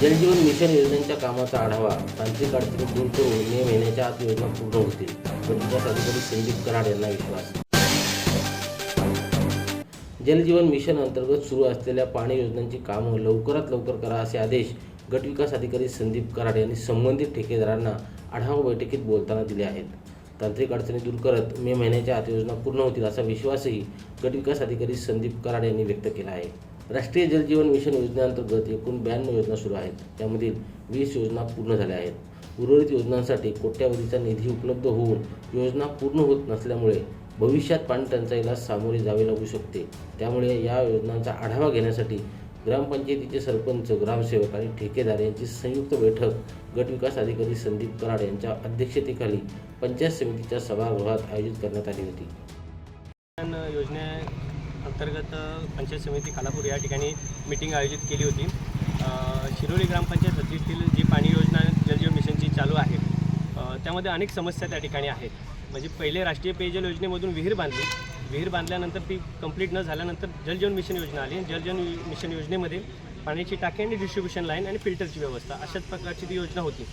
जलजीवन mission योजनेच्या कामाचा आढावा तांत्रिक अडचणी दूर करून मे महिन्याच्या आत योजना पूर्ण होतील विकास अधिकारी संदीप कराड यांना विश्वास. जलजीवन मिशन अंतर्गत सुरू असलेल्या पाणी योजनांची कामं लवकरात लवकर करा असे आदेश गटविकास अधिकारी संदीप कराड यांनी संबंधित ठेकेदारांना आढावा बैठकीत बोलताना दिले आहेत. तांत्रिक अडचणी दूर करत मे महिन्याच्या आत योजना पूर्ण होतील असा विश्वासही गटविकास अधिकारी संदीप कराड यांनी व्यक्त केला आहे. राष्ट्रीय जलजीवन मिशन योजनेअंतर्गत एकूण ब्याण्णव योजना सुरू आहेत. त्यामधील वीस योजना पूर्ण झाल्या आहेत. उर्वरित योजनांसाठी कोट्यावधीचा निधी उपलब्ध होऊन योजना पूर्ण होत नसल्यामुळे भविष्यात पाणी टंचाईला सामोरे जावे लागू शकते. त्यामुळे या योजनांचा आढावा घेण्यासाठी ग्रामपंचायतीचे सरपंच ग्रामसेवक आणि ठेकेदार यांची संयुक्त बैठक गटविकास अधिकारी संदीप कराड यांच्या अध्यक्षतेखाली पंचायत समितीच्या सभागृहात आयोजित करण्यात आली होती. योजने अंतर्गत पंचायत समिती खालापूर या ठिकाणी मिटिंग आयोजित केली होती. शिरोली ग्रामपंचायत हद्दीतील जी पाणी योजना जलजीवन मिशनची चालू आहे त्यामध्ये अनेक समस्या त्या ठिकाणी आहेत. म्हणजे पहिले राष्ट्रीय पेयजल योजनेमधून विहीर बांधली. विहीर बांधल्यानंतर ती कंप्लीट न झाल्यानंतर जलजीवन मिशन योजना आली. जलजीवन मिशन योजनेमध्ये पाण्याची टाकी आणि डिस्ट्रीब्युशन लाईन आणि फिल्टरची व्यवस्था अशाच प्रकारची ती योजना होती.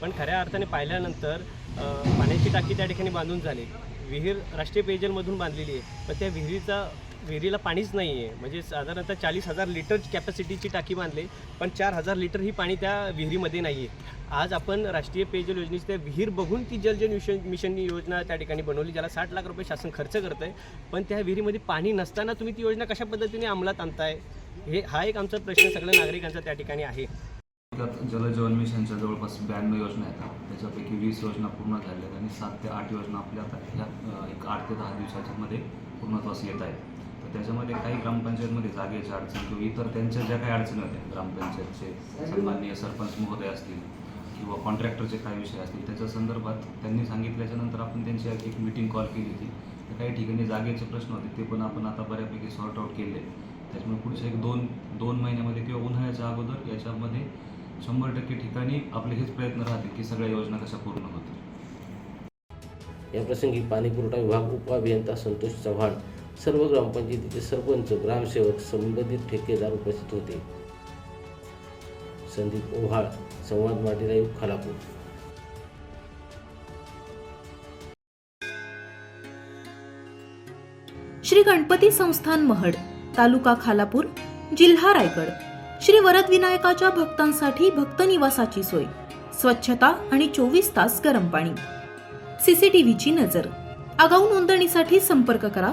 पण खऱ्या अर्थाने पाहिल्यानंतर पाण्याची टाकी त्या ठिकाणी बांधून झाली. विहीर राष्ट्रीय पेयजलमधून बांधलेली आहे. पण त्या विहिरीचा विहिरीला पाणीच नाही आहे म्हणजे साधारणतः चाळीस हजार लिटर कॅपॅसिटीची टाकी बांधली पण चार हजार लिटर ही पाणी त्या विहिरीमध्ये नाही आहे आज आपण राष्ट्रीय पेयजल योजनेची त्या विहीर बघून ती जलजन मिशन मिशन योजना त्या ठिकाणी बनवली ज्याला साठ लाख रुपये शासन खर्च करत आहे पण त्या विहिरीमध्ये पाणी नसताना तुम्ही ती योजना कशा पद्धतीने अंमलात आणताय? हे हा एक आमचा प्रश्न सगळ्या नागरिकांचा त्या ठिकाणी आहे. जलजीवन मिशनच्या जवळपास ब्याण्णव योजना येतात. त्याच्यापैकी वीस योजना पूर्ण झाल्या आहेत आणि सात ते आठ योजना आपल्या आता ह्या एक आठ ते दहा दिवसाच्या मध्ये पूर्णत्वास येत आहेत. त्याच्यामध्ये काही ग्रामपंचायतमध्ये जागेच्या अडचण किंवा इतर त्यांच्या ज्या काही अडचणी होत्या ग्रामपंचायतचे सन्माननीय सरपंच महोदय असतील किंवा कॉन्ट्रॅक्टरचे काही विषय असतील त्याच्या संदर्भात त्यांनी सांगितल्याच्यानंतर आपण त्यांची एक मिटिंग कॉल केली होती. तर काही ठिकाणी जागेचे प्रश्न होते ते पण आपण आता बऱ्यापैकी सॉर्ट आउट केले. त्याच्यामुळे पुढच्या एक दोन दोन महिन्यामध्ये किंवा उन्हाळ्याच्या अगोदर याच्यामध्ये शंभर टक्के ठिकाणी आपले हेच प्रयत्न राहतील की सगळ्या योजना कशा पूर्ण होतील. याप्रसंगी पाणीपुरवठा विभाग उपअभियंता संतोष चव्हाण सर्व ग्रामपंचायतीचे सरपंच ग्रामसेवक संबंधित ठेकेदार उपस्थित होते. संदीप ओव्हाळ संवाद माटी खालापूर. श्री गणपती संस्थान महड तालुका खालापूर जिल्हा रायगड. श्री वरद विनायकाच्या भक्तांसाठी भक्त निवासाची सोय स्वच्छता आणि चोवीस तास गरम पाणी. सीसीटीव्हीची नजर. आगाऊ नोंदणीसाठी संपर्क करा